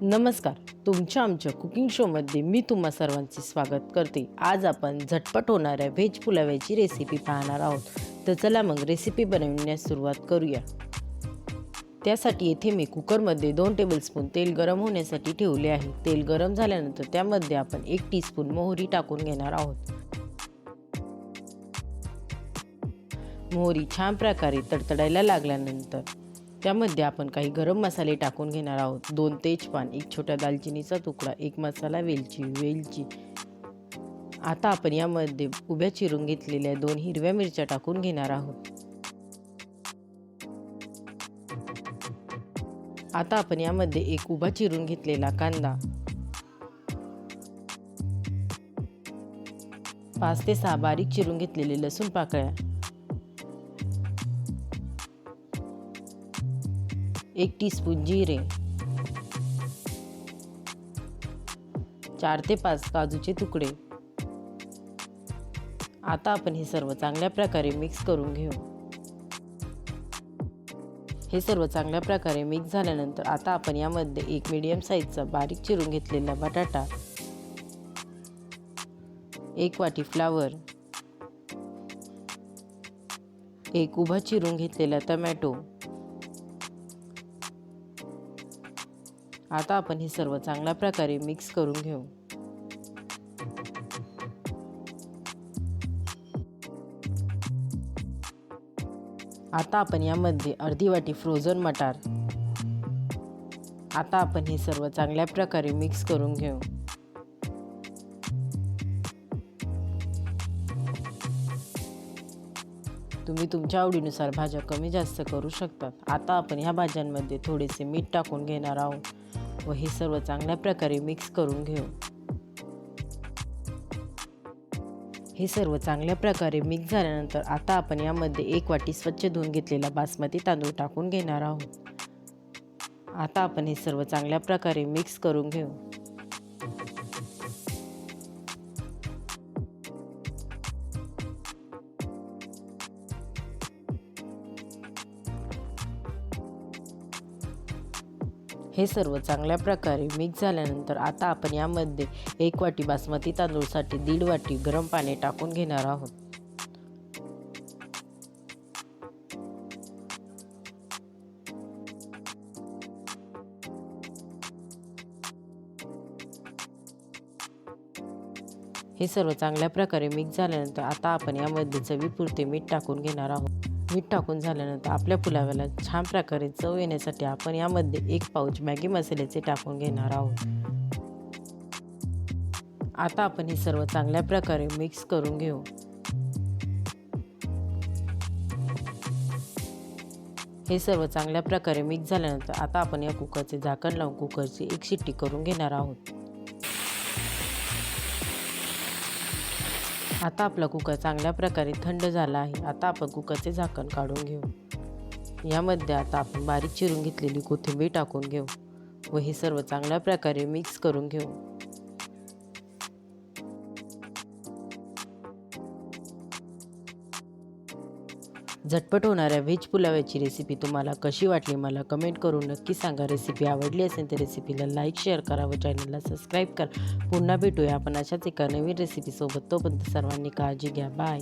नमस्कार. तुमच्या आमच्या कुकिंग शोमध्ये मी तुम्हा सर्वांचे स्वागत करते. आज आपण झटपट होणाऱ्या व्हेज पुलाव्याची रेसिपी पाहणार आहोत. तर चला मग रेसिपी बनवण्यास सुरुवात करूया. त्यासाठी येथे मी कुकरमध्ये दोन टेबलस्पून तेल गरम होण्यासाठी ठेवले आहे. तेल गरम झाल्यानंतर त्यामध्ये आपण एक टीस्पून मोहरी टाकून घेणार आहोत. मोहरी छान प्रकारे तडतडायला लागल्यानंतर त्यामध्ये आपण काही गरम मसाले टाकून घेणार आहोत. दोन तेजपान एक छोट्या दालचिनीचा तुकडा एक मसाला वेलची वेलची. आता आपण यामध्ये उभ्या चिरून घेतलेल्या दोन हिरव्या मिरच्या टाकून घेणार आहोत. आता आपण यामध्ये एक उभा चिरून घेतलेला कांदा. पाच ते सहा बारीक चिरून घेतलेले लसूण पाकळ्या. एक टीस्पून जिरे. चार ते पाच काजूचे तुकडे. आता आपण हे सर्व चांगल्या प्रकारे मिक्स करून घेऊ. हे सर्व चांगल्या प्रकारे मिक्स झाल्यानंतर आता आपण यामध्ये एक मीडियम साईजचा बारीक चिरून घेतलेला बटाटा एक वाटी फ्लावर एक उभा चिरून घेतलेला टमॅटो आता आपण हे सर्व चांगल्या प्रकारे मिक्स करून घेऊ. आता आपण यामध्ये अर्धी वाटी फ्रोझन मटार. आता आपण हे सर्व चांगल्या प्रकारे मिक्स करून घेऊ. तुम्ही तुमच्या आवडीनुसार भाज्या कमी जास्त करू शकतात आता आपण ह्या भाज्यांमध्ये थोडेसे मीठ टाकून घेणार आहोत व हे सर्व चांगल्या प्रकारे मिक्स करून घेऊ. हे सर्व चांगल्या प्रकारे मिक्स झाल्यानंतर आता आपण यामध्ये एक वाटी स्वच्छ धुवून घेतलेला बासमती तांदूळ टाकून घेणार आहोत. आता आपण हे सर्व चांगल्या प्रकारे मिक्स करून घेऊ. हे सर्व चांगल्या प्रकारे मिक्स झाल्यानंतर आता आपण यामध्ये एक वाटी बासमती तांदूळसाठी दीड वाटी गरम पाणी टाकून घेणार आहोत. हे सर्व चांगल्या प्रकारे मिक्स झाल्यानंतर आता आपण यामध्ये चवीपुरते मीठ टाकून घेणार आहोत. मीठ टाकून झाल्यानंतर आपल्या पुलाव्याला छान प्रकारे चव येण्यासाठी आपण यामध्ये एक पाऊच मॅगी मसाल्याचे टाकून घेणार आहोत. आता आपण हे सर्व चांगल्या प्रकारे मिक्स करून घेऊ. हे सर्व चांगल्या प्रकारे मिक्स झाल्यानंतर आता आपण या कुकरचे झाकण लावून कुकरची एक शिट्टी करून घेणार आहोत. आता आपला कुकर चांगल्या प्रकारे थंड झाला आहे. आता आपण कुकरचे झाकण काढून घेऊ. यामध्ये आता आपण बारीक चिरून घेतलेली कोथिंबीर टाकून घेऊ व हे सर्व चांगल्या प्रकारे मिक्स करून घेऊ. झटपट होणाऱ्या व्हेज पुलाव्याची रेसिपी तुम्हाला कशी वाटली मला कमेंट करून नक्की सांगा. रेसिपी आवडली असेल तर रेसिपीला लाईक शेअर करा व चॅनलला सबस्क्राईब करा. पुन्हा भेटूया आपण अशाच एका नवीन रेसिपीसोबत तोपर्यंत सर्वांनी काळजी घ्या. बाय